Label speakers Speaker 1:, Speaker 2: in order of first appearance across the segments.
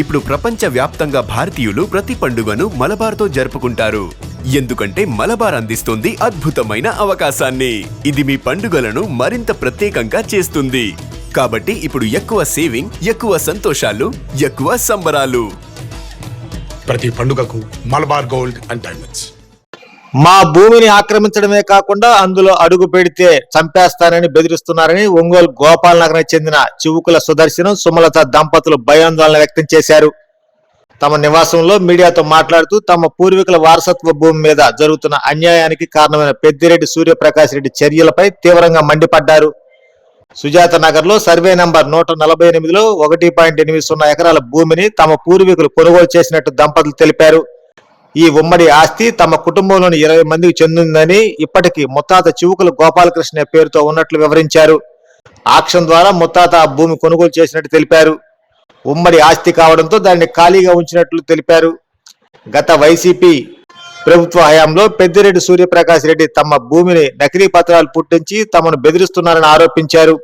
Speaker 1: ఇప్పుడు ప్రపంచ వ్యాప్తంగా భారతీయులు ప్రతి పండుగను మలబార్తో జరుపుకుంటారు. ఎందుకంటే మలబార్ అందిస్తుంది అద్భుతమైన అవకాశాన్ని. ఇది మీ పండుగలను మరింత ప్రత్యేకంగా చేస్తుంది. కాబట్టి ఇప్పుడు ఎక్కువ సేవింగ్ ఎక్కువ సంతోషాలు ఎక్కువ సంబరాలు.
Speaker 2: ప్రతి పండుగకు మలబార్ గోల్డ్ అండ్ డైమండ్స్.
Speaker 3: మా భూమిని ఆక్రమించడమే కాకుండా అందులో అడుగు పెడితే చంపేస్తానని బెదిరిస్తున్నారని ఒంగోలు గోపాల్ నగరం చెందిన చివుకుల సుదర్శనం సుమలత దంపతులు భయాందోళన వ్యక్తం చేశారు. తమ నివాసంలో మీడియాతో మాట్లాడుతూ తమ పూర్వీకుల వారసత్వ భూమి మీద జరుగుతున్న అన్యాయానికి కారణమైన పెద్దిరెడ్డి సూర్యప్రకాష్ రెడ్డి చర్యలపై తీవ్రంగా మండిపడ్డారు. సుజాత నగర్లో సర్వే నంబర్ నూట నలభై ఎనిమిదిలో ఒకటి పాయింట్ ఎనిమిది సున్నా ఎకరాల భూమిని తమ పూర్వీకులు కొనుగోలు చేసినట్టు దంపతులు తెలిపారు. ఈ ఉమ్మడి ఆస్తి తమ కుటుంబంలోని ఇరవై మందికి చెందిందని ఇప్పటికీ ముత్తాత చివుకుల గోపాలకృష్ణ పేరుతో ఉన్నట్లు వివరించారు. ఆక్షన్ ద్వారా ముత్తాత ఆ భూమి కొనుగోలు చేసినట్టు తెలిపారు. ఉమ్మడి ఆస్తి కావడంతో దాన్ని ఖాళీగా ఉంచినట్లు తెలిపారు. గత వైసీపీ ప్రభుత్వ హయాంలో పెద్దిరెడ్డి సూర్యప్రకాష్ రెడ్డి తమ భూమిని నకిలీ పత్రాలు పుట్టించి తమను బెదిరిస్తున్నారని ఆరోపించారు.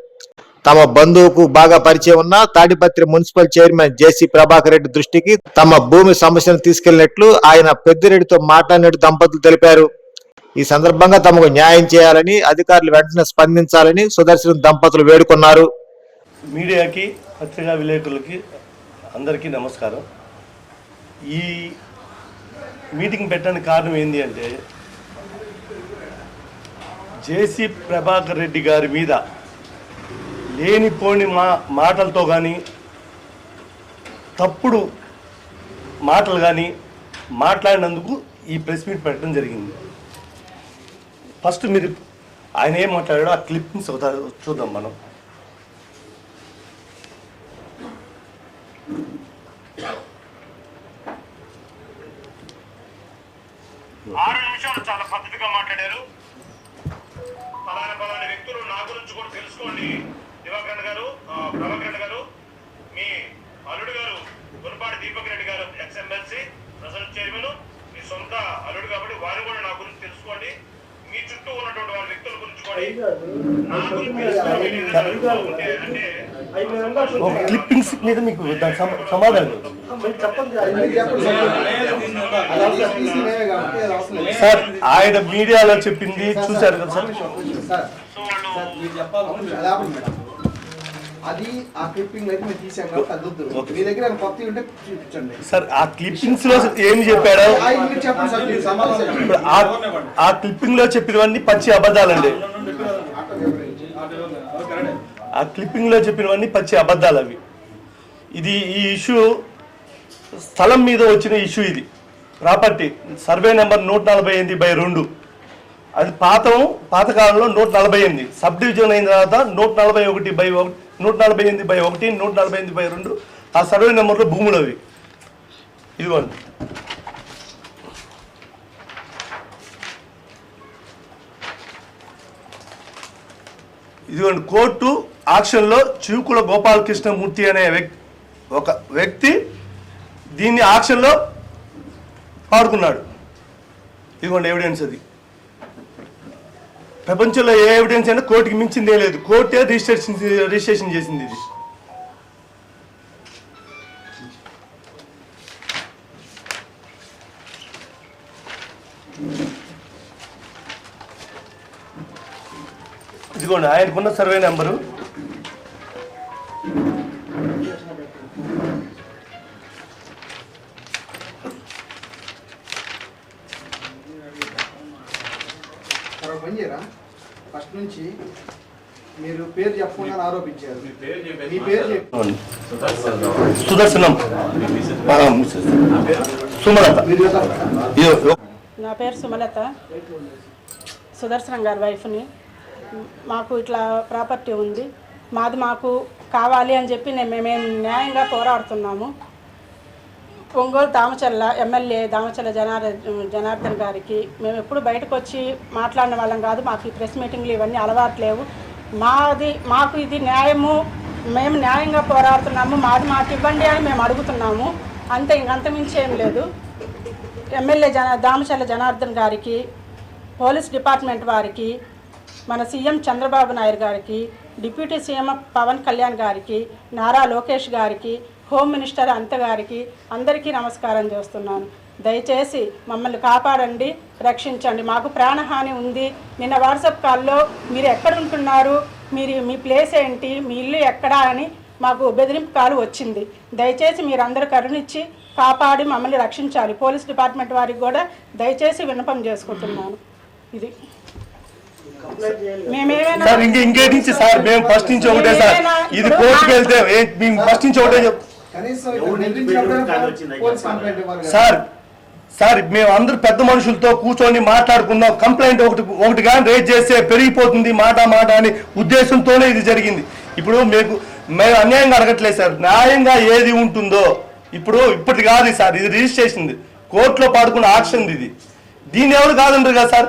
Speaker 3: తమ బంధువుకు బాగా పరిచయం ఉన్న తాడిపత్రి మున్సిపల్ చైర్మన్ జేసీ ప్రభాకర్ రెడ్డి దృష్టికి తమ భూమి సమస్యను తీసుకెళ్ళినట్లు ఆయన పెద్దిరెడ్డితో మాట్లాడినట్టు దంపతులు తెలిపారు. ఈ సందర్భంగా తమకు న్యాయం చేయాలని అధికారులు వెంటనే స్పందించాలని సుదర్శన్ దంపతులు వేడుకున్నారు.
Speaker 4: మీడియాకి పత్రికా విలేకరులకి అందరికీ నమస్కారం. ఈ మీటింగ్ పెట్టడానికి కారణం ఏంటి అంటే జేసీ ప్రభాకర్ రెడ్డి గారి మీద లేనిపోని మా మాటలతో కానీ తప్పుడు మాటలు కానీ మాట్లాడినందుకు ఈ ప్రెస్ మీట్ పెట్టడం జరిగింది. ఫస్ట్ మీరు ఆయన ఏం మాట్లాడాడో ఆ క్లిప్పింగ్స్ ఒకసారి చూద్దాం మనం.
Speaker 5: ఆరు నిమిషాలు చాలా పద్ధతిగా మాట్లాడారు. పలానా పలానా వ్యక్తులు నా గురించి కూడా తెలుసుకోండి. దివాకరణ్ గారు గారు మీ అల్లుడు గారు గురపాటి దీపక్ రెడ్డి గారు ఎక్స్ఎంఎల్సి ప్రెసిడెంట్ చైర్మన్ మీ సొంత అల్లుడు కాబట్టి వారు కూడా నా గురించి తెలుసుకోండి. మీ చుట్టూ ఉన్నటువంటి వాళ్ళ వ్యక్తుల గురించి కూడా
Speaker 4: క్లిప్పింగ్స్ మీద మీకు సమాధానం సార్ ఆయన మీడియాలో చెప్పింది చూశారు కదా సార్
Speaker 6: అది ఆ క్లిప్పింగ్ అయితే మేము తీసాం కాబట్టి మీ దగ్గర కొత్తవి ఉంటే చూపించండి.
Speaker 4: సార్ ఆ క్లిప్పింగ్స్లో ఏం చెప్పాడో?
Speaker 6: సార్ సమాధానం
Speaker 4: ఇప్పుడు ఆ- ఆ క్లిప్పింగ్లో చెప్పినవన్నీ పచ్చి అబద్ధాలండి. ఆ క్లిప్పింగ్లో చెప్పినవన్నీ పచ్చి అబద్ధాలు అవి ఇది ఈ ఇష్యూ స్థలం మీద వచ్చిన ఇష్యూ ఇది. ప్రాపర్టీ సర్వే నెంబర్ నూట నలభై ఎనిమిది బై రెండు. అది పాతం పాతకాలంలో నూట నలభై ఎనిమిది. సబ్ డివిజన్ అయిన తర్వాత నూట నలభై ఒకటి బై ఒకటి. నూట నలభై ఎనిమిది బై ఒకటి నూట నలభై ఎనిమిది బై రెండు. ఆ సర్వే నెంబర్లో భూములు అవి ఇదిగోండి. ఇదిగోండి. కోర్టు ఆక్షన్లో చివుకుల గోపాలకృష్ణమూర్తి అనే వ్యక్తి ఒక వ్యక్తి దీన్ని ఆక్షన్లో పాడుకున్నాడు ఇదిగోండి ఎవిడెన్స్ అది. ప్రపంచంలో ఏ ఎవిడెన్స్ అయినా కోర్టుకి మించిందే లేదు. కోర్టే రిజిస్ట్రేషన్ రిజిస్ట్రేషన్ చేసింది ఇది. ఇదిగోండి ఆయనకున్న సర్వే నెంబరు.
Speaker 6: నుంచి మీరు పేరు చెప్పకుండా ఆరోపించారు. మీ పేరు చెప్పి.
Speaker 4: సుదర్శనం. సుమలత.
Speaker 7: నా పేరు సుమలత. సుదర్శనం గారి వైఫ్ని. మాకు ఇట్లా ప్రాపర్టీ ఉంది. మాది మాకు కావాలి అని చెప్పి నేను మేము న్యాయంగా పోరాడుతున్నాము. ఒంగోలు దామచల్ల ఎమ్మెల్యే దామచల్ల జనార్ జనార్దన్ గారికి మేము ఎప్పుడు బయటకు వచ్చి మాట్లాడిన వాళ్ళం కాదు మాకు ఈ ప్రెస్ మీటింగ్లు ఇవన్నీ అలవాట్లేవు మాది మాకు ఇది న్యాయము మేము న్యాయంగా పోరాడుతున్నాము మాది మాకు ఇవ్వండి అని మేము అడుగుతున్నాము. అంతే ఇంకంతమించి ఏం లేదు. ఎమ్మెల్యే జన దామచల్ల జనార్దన్ గారికి పోలీస్ డిపార్ట్మెంట్ వారికి మన సీఎం చంద్రబాబు నాయుడు గారికి డిప్యూటీ సీఎం పవన్ కళ్యాణ్ గారికి నారా లోకేష్ గారికి హోమ్ మినిస్టర్ అంత గారికి అందరికీ నమస్కారం చేస్తున్నాను. దయచేసి మమ్మల్ని కాపాడండి రక్షించండి. మాకు ప్రాణహాని ఉంది. నిన్న వాట్సాప్ కాల్లో మీరు ఎక్కడ ఉంటున్నారు మీరు మీ ప్లేస్ ఏంటి? మీ ఇల్లు ఎక్కడా అని మాకు బెదిరింపు కాలు వచ్చింది. దయచేసి మీరందరూ కరుణించి కాపాడి మమ్మల్ని రక్షించాలి. పోలీస్ డిపార్ట్మెంట్ వారికి కూడా దయచేసి విన్నపం చేసుకుంటున్నాను. ఇది. మేమేమైనా
Speaker 4: సార్ ఇంక ఇంకేటి నుంచి సార్? మేము ఫస్ట్ నుంచి ఒకటే సార్. ఇది కోర్టుకు వెళ్తే మేము ఫస్ట్ నుంచి ఒకటే సార్. సార్ మేము అందరు పెద్ద మనుషులతో కూర్చొని మాట్లాడుకుందాం. కంప్లైంట్ ఒకటి ఒకటి కానీ రేజ్ చేస్తే పెరిగిపోతుంది మాట మాట అని ఉద్దేశంతోనే ఇది జరిగింది. ఇప్పుడు మీకు మేము అన్యాయంగా అడగట్లేదు సార్. న్యాయంగా ఏది ఉంటుందో ఇప్పుడు ఇప్పటి కాదు సార్ ఇది రిజిస్ట్రేషన్ కోర్టులో పాడుకున్న ఆక్షన్ ఇది. దీన్ని ఎవరు కాదంటారు కదా సార్?